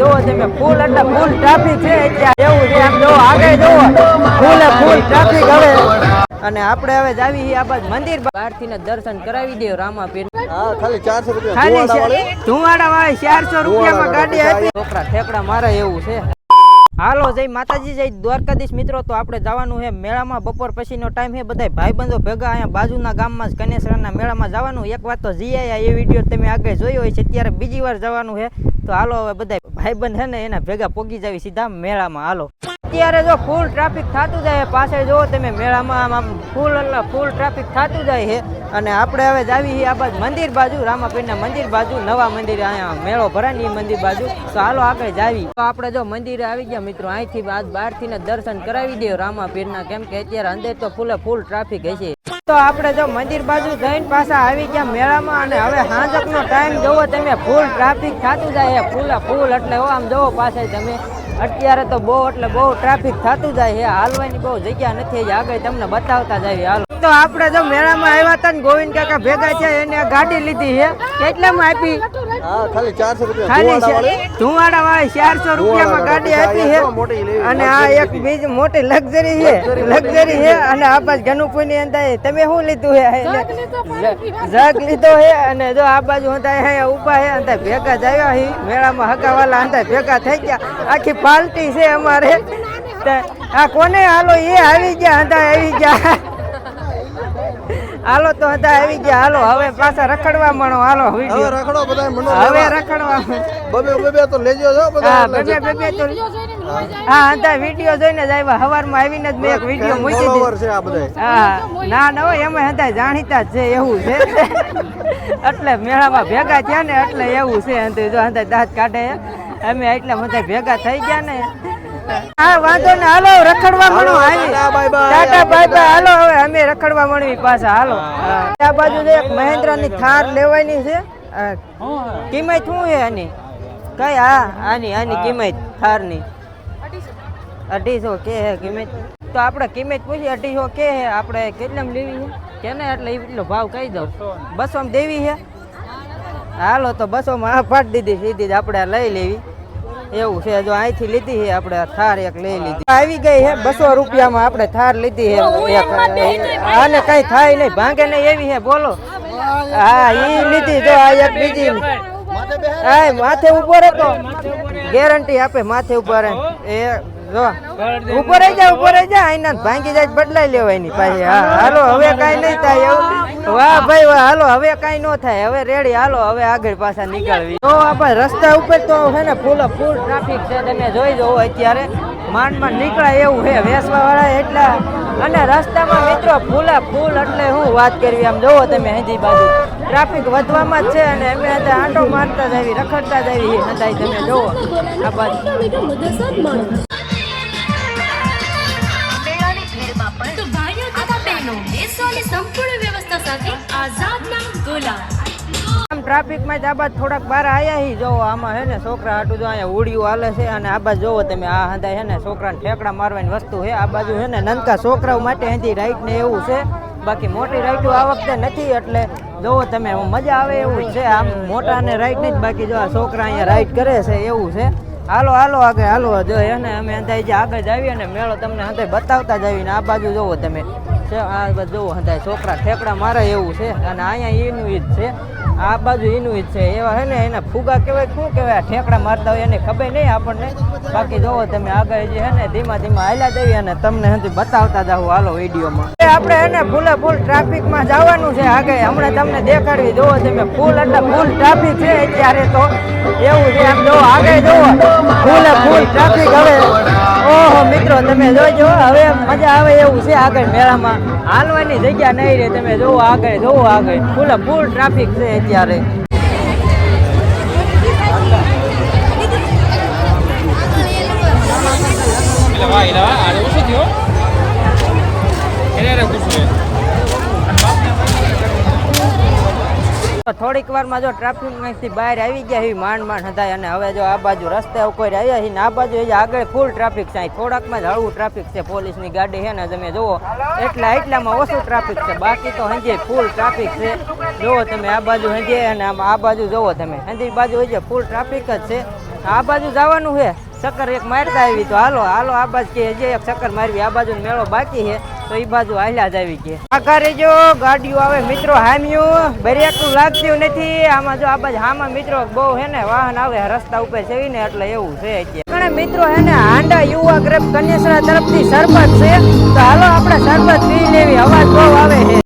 જોવો તમે ફૂલ એટલે ફૂલ ટ્રાફિક છે અત્યારે એવું છે આમ જોવો આગળ જોવો ફૂલે ફૂલ ટ્રાફિક હવે. અને આપણે હવે જાવી છીએ આ બાજુ મંદિર. બહારથી ને દર્શન કરાવી દે રામાપીર ખાલી ચારસો રૂપિયા ધુવાડા વાળી. ચારસો રૂપિયામાં ગાડી આપી. છોકરા ઠેકડા મારે એવું છે. હાલો, જય માતાજી, જય દ્વારકાધીશ મિત્રો. તો આપણે જવાનું છે મેળામાં. બપોર પછીનો ટાઈમ છે. બધા ભાઈબંધો ભેગા અહીંયા બાજુના ગામમાં જ કનેસરાના મેળામાં જવાનું. એક વાત તો જી આયા, એ વીડિયો તમે આગળ જોયો હોય છે અત્યારે બીજી વાર જવાનું છે. તો હાલો, હવે બધા ભાઈબંધ છે ને, એના ભેગા પોગી જાવી સીધા મેળામાં. હાલો. અત્યારે જો ફૂલ ટ્રાફિક થતું જાય. પાછળ જો તમે, મેળામાં આમ ફૂલ એટલે ફૂલ ટ્રાફિક થતું જાય છે. અને આપણે હવે જાવી આ બાજુ મંદિર બાજુ, રામાપીરના મંદિર બાજુ, નવા મંદિર અહીંયા મેળો ભરાય ને મંદિર બાજુ. તો હાલો આગળ જાવી. તો આપણે જો મંદિરે આવી ગયા મિત્રો, અહીંથી આજ બહારથી દર્શન કરાવી દે રામાપીરના. કેમ કે અત્યારે અંદર તો ફૂલે ફૂલ ટ્રાફિક હશે. તો આપણે જો મંદિર બાજુ જઈને પાછા આવી ગયા મેળામાં અને હવે હાંજકનો ટાઈમ જોવો તમે ફૂલ ટ્રાફિક થતું જાય ફૂલ ફૂલ એટલે આમ જોવો પાછળ તમે. અત્યારે તો બહુ, એટલે બહુ ટ્રાફિક થતું જાય છે. હાલવાની બહુ જગ્યા નથી. આગળ તમને બતાવતા જાય હાલ. તો આપણે જો મેળામાં આવ્યા હતા ને, ગોવિંદ કાકા ભેગા છે એને ગાડી લીધી છે. કેટલામાં આપી? હા ખાલી રૂપિયા. ધુવાડા વાળી? રૂપિયામાં ગાડી આપી છે અને આ એક બીજી મોટી લક્ઝરી છે. લક્ઝરી છે અને આ બાજુ ગનુપુરની અંદર તમે શું લીધું છે જગ લીધો છે અને જો આ બાજુ હતા અહીંયા ઊભા હે ભેગા જ આવ્યા છે મેળામાં હગાવાલા અંદર ભેગા થઈ ગયા. આખી પાર્ટી છે અમારે. આ કોને હાલો? એ આવી ગયા અંદર આવી ગયા. હાલો તો હતા આવી ગયા. હાલો હવે પાછા રખડવા મળો. હાલો હવે વીડિયો રખડો બધા હવે રખડવા બબે બબે તો લેજો જો બધા બબે એટલે બે બે બે તો હા હતા વીડિયો જોઈને જ આવ્યા. હવારમાં આવીને જ મેં એક વીડિયો મૂકી દીધો. છે આ બધા હા ના ના હોય એમાં હતા જાણીતા જ છે એવું છે. એટલે મેળામાં ભેગા થયા ને એટલે એવું છે. અંતે જો હતા દાંત કાઢે. અમે એટલે બધા ભેગા થઈ ગયા ને હા વાંધો ને હાલો રખડવા મળો ટાટા, બાય બાય. હાલો હવે અમે રખડવા મળવી પાછા. હાલો. આ બાજુ એક એક મહેન્દ્રની થાર લેવાની છે કિંમત શું છે આની? કઈ? હા આની આની કિંમત થારની. અઢીસો કે હે કિંમત? તો આપણે કિંમત પૂછી અઢીસો કે હે? આપણે કેટલામાં લેવી છે? કેને? એટલે એટલો ભાવ કહી દઉં. બસોમાં દેવી છે? હાલો તો બસોમાં આ ફાટ દીધી સીધી આપણે લઈ લેવી. એવું છે જો અહીંથી લીધી છે આપણે થાર એક લઈ લીધી. આવી ગઈ છે બસો રૂપિયામાં આપણે થાર લીધી છે. આને કઈ થાય નહીં ભાંગે નહીં એવી છે બોલો. હા ઈ લીધી જો આ એક બીજી. હા માથે ઊભો રહેતો. ગેરંટી આપે માથે ઊભો રહે. એ ઉપર રહી જા ઊભો રહી જા, આઈના ભાંગી જાય બદલાઈ લેવાની પાછી. હાલો, હવે કાંઈ નહીં થાય એવું. વાહ ભાઈ, વાહ, હાલો, હવે કાંઈ ન થાય. હવે રેડી, હાલો, હવે આગળ પાછા નીકળવી. તો આપણે રસ્તા ઉપર તો છે ને ફૂલ ફૂલ ટ્રાફિક છે, તમે જોઈ જવો અત્યારે. માંડ માંડ નીકળાય એવું છે વેસવા વાળા એટલા. અને રસ્તામાં મિત્રો ફૂલા, ફૂલ એટલે હું વાત કરવી આમ જોવો તમે હજી બાજુ. ટ્રાફિક વધવામાં જ છે અને અમે અત્યારે આંટો મારતા જ આવી, રખડતા જ આવી હતા તમે જોવો. આ બાજુ. આમ ટ્રાફિકમાં જ આ બાજુ થોડાક બહાર આવ્યા હી. જોવો આમાં હે ને છોકરા હાટું જો અહીંયા ઉડિયું હાલે છે અને આ બાજુ જોવો તમે, આ હંધાય હે ને છોકરાને ઠેકડા મારવાની વસ્તુ છે આ બાજુ હે ને નનકા છોકરાઓ માટે અહીંથી રાઈટ ને એવું છે. બાકી મોટી રાઈટો આ વખતે નથી, એટલે જોવો તમે મજા આવે એવું છે. આમ મોટા ને રાઈટ નહીં બાકી જો આ છોકરા અહીંયા રાઈટ કરે છે એવું છે. હાલો હાલો, આગળ, હાલો. જો હે ને અમે હંધાય જે આગળ જ આવીએ ને મેળો તમને હંધાય બતાવતા જ આવીને આ બાજુ જોવો તમે. છે. આ બધું હંધાય. છોકરા ઠેકડા મારે એવું છે. અને અહીંયા એનું ઈદ છે. આ બાજુ એનું ઈદ છે. એવા હે ને એના ફુગા કહેવાય, શું કહેવાય? ઠેકડા મારતા હોય એને ખબર નહીં આપણને. બાકી જોવો તમે આગળ જે હે ને ધીમા ધીમા હાલ્યા દેવી અને તમને હજી બતાવતા જાવ હાલો વિડીયોમાં. આપણે હે ને ફૂલે ફૂલ ટ્રાફિકમાં જવાનું છે આગળ. હમણાં તમને દેખાડવી. જોવો તમે, ફૂલ એટલે ફૂલ ટ્રાફિક છે અત્યારે તો. એવું છે આમ જોવો, આગળ જોવો. ફૂલે ફૂલ ટ્રાફિક હવે. ઓહો, મિત્રો, તમે જોજો. હવે મજા આવે એવું છે આગળ મેળામાં. હાલવાની જગ્યા નહીં રહે તમે જોવો આગળ જોવો આગળ ફૂલ ફૂલ ટ્રાફિક છે અત્યારે Ilawa, ilawa, ada usut yo. Ini ada kusut. થોડીક વારમાં જો ટ્રાફિકમાંથી બહાર આવી ગયા એવી માંડ માંડ હતા અને હવે જો આ બાજુ રસ્તે કોઈ આવ્યા છે ને આ બાજુ આગળ ફૂલ ટ્રાફિક છે. થોડાકમાં જ હળવું ટ્રાફિક છે. પોલીસની ગાડી છે ને તમે જુઓ, એટલા એટલામાં ઓછું ટ્રાફિક છે. બાકી તો હજી ફૂલ ટ્રાફિક છે. જુઓ તમે આ બાજુ હજી અને આ બાજુ જુઓ તમે. હજી બાજુ હજી ફૂલ ટ્રાફિક જ છે. આ બાજુ જવાનું છે. ચક્કર એક મારતા આવી તો હાલો હાલો આ બાજુ કે હજી એક ચક્કર મારવી, આ બાજુ મેળો બાકી છે. તો એ બાજુ હાલ્યા જ આવી કે આખા રેજો ગાડીઓ આવે, મિત્રો હામ્યું. બ્રેક લાગતું નથી. આમાં જો આ બાજુ હામાં મિત્રો બહુ હે ને વાહન આવે, રસ્તા ઉપર સેવીને એટલે એવું છે અત્યારે. મિત્રો હે ને હાંડા યુવા ગ્રેપ કન્યાસરા તરફથી સરબત છે. તો હાલો આપણે સરબત પી લેવી અવાજ બહુ આવે છે.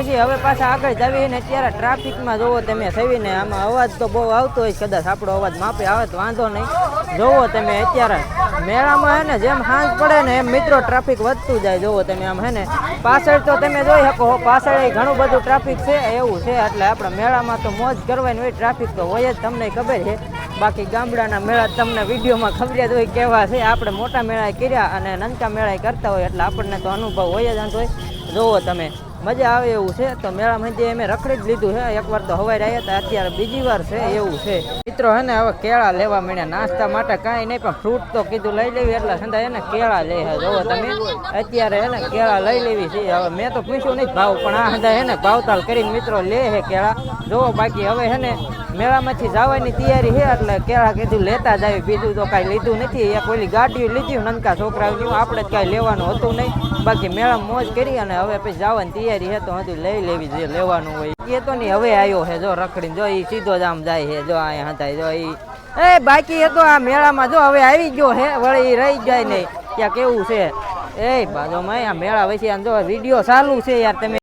પછી હવે પાછા આગળ જઈએ ને અત્યારે ટ્રાફિકમાં જોવો તમે થઈને આમાં અવાજ તો બહુ આવતો હોય કદાચ આપણો અવાજ માપે આવે તો વાંધો નહીં. જોવો તમે અત્યારે મેળામાં હે ને જેમ સાંજ પડે ને એમ મિત્રો ટ્રાફિક વધતું જાય, જોવો તમે આમ હે ને. પાછળ તો તમે જોઈ શકો પાછળ ઘણું બધું ટ્રાફિક છે, એવું છે, એટલે આપણે મેળામાં તો મોજ કરવાની હોય, ટ્રાફિક તો હોય જ, તમને ખબર છે. બાકી ગામડાના મેળા તમને વિડીયોમાં ખબર જ હોય કેવા છે, આપણે મોટા મેળા કર્યા અને નાનકા મેળા કરતા હોય, એટલે આપણને તો અનુભવ હોય જ હોય. જોવો તમે. મજા આવે એવું છે. તો મેળામાં જે અમે રખડી જ લીધું છે. એકવાર તો હવાઈ રહ્યા હતા. અત્યારે બીજી વાર છે એવું છે. મિત્રો હે ને, હવે કેળા લેવા માંડ્યા. નાસ્તા માટે કાંઈ નહીં, પણ ફ્રૂટ તો કીધું લઈ લેવી. એટલે સંધા એને કેળા લે છે. જોવો તમે. અત્યારે એને કેળા લઈ લેવી છે. હવે મેં તો પૂછ્યું નહીં ભાવ, પણ આ સંધા ને, ભાવતાલ કરીને મિત્રો લે છે કેળા. જોવો બાકી હવે હે ને મેળામાંથી જવાની તૈયારી છે, એટલે કેળા કીધું લેતા જ આવી. બીજું તો કાંઈ લીધું નથી. એક ઓલી ગાડીઓ લીધી નનકા છોકરાઓની આપણે જ કાંઈ લેવાનું હતું નહીં. બાકી મેળા મોજ કરી અને હવે પછી જવાની તૈયારી છે, તો હજુ લઈ લેવી જે લેવાનું હોય. એ તો નહીં, હવે આવ્યો છે, જો રખડીને, જો એ સીધો જ આમ જાય છે, જો અહીંયા હતા જો એ એ બાકી એ તો આ મેળામાં જો હવે આવી ગયો હે વળી રહી જાય નહીં. ત્યાં કેવું છે? એ બાજુમાં આ મેળા વચ્ચે જો વીડિયો ચાલુ છે યાર, તમે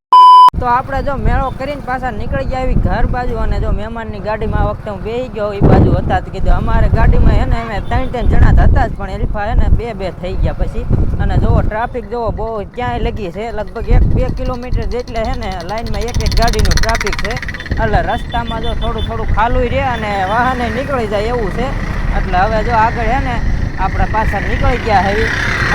તો આપણે જો મેળો કરીને પાછા નીકળી ગયા આવી ઘર બાજુ અને જો મહેમાનની ગાડીમાં આ વખતે હું બેસી ગયો એ બાજુ હતા તો કીધું. અમારે ગાડીમાં હે ને અમે ત્રણ ત્રણ જણા હતા જ, પણ એલ્ફા હે ને બે બે થઈ ગયા પછી. અને જોવો ટ્રાફિક જોવો બહુ ક્યાંય લગી છે. લગભગ એક બે કિલોમીટર જેટલે છે ને લાઇનમાં એક એક ગાડીનું ટ્રાફિક છે. એટલે રસ્તામાં જો થોડું થોડું ખાલું રહે અને વાહને નીકળી જાય એવું છે. એટલે હવે જો આગળ હે ને આપણે પાછા નીકળી ગયા હવે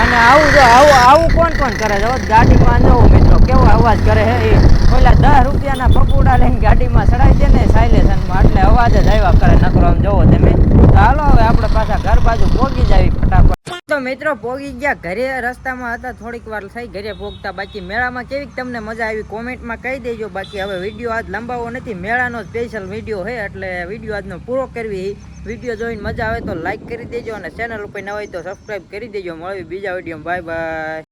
અને આવું જો આવું આવું કોણ કોણ કરે? છે ગાડીમાં જવું કેવો અવાજ કરે હે ઓલા દસ રૂપિયાના પકોડા લઈને ગાડીમાં ચડાવી દે ને સાયલેશનમાં. એટલે અવાજ જ આવ્યા કરે, નકરો આમ જોવો તમે. તો હવે આપણે પાછા ઘર બાજુ પોગી જાવી ફટાફટ. તો મિત્રો પોગી ગયા, ઘરે રસ્તામાં હતા, થોડીક વાર થઈ ઘરે પોગતા. બાકી મેળામાં કેવી તમને મજા આવી, કોમેન્ટમાં કહી દેજો. બાકી હવે વીડિયો આજ લંબાવો નથી, મેળાનો સ્પેશિયલ વીડિયો હે એટલે વીડિયો આજનો પૂરો કરવી. વીડિયો જોઈને મજા આવે તો લાઇક કરી દેજો અને ચેનલ ઉપર ન હોય તો સબસ્ક્રાઈબ કરી દેજો. મળવી બીજા video bye bye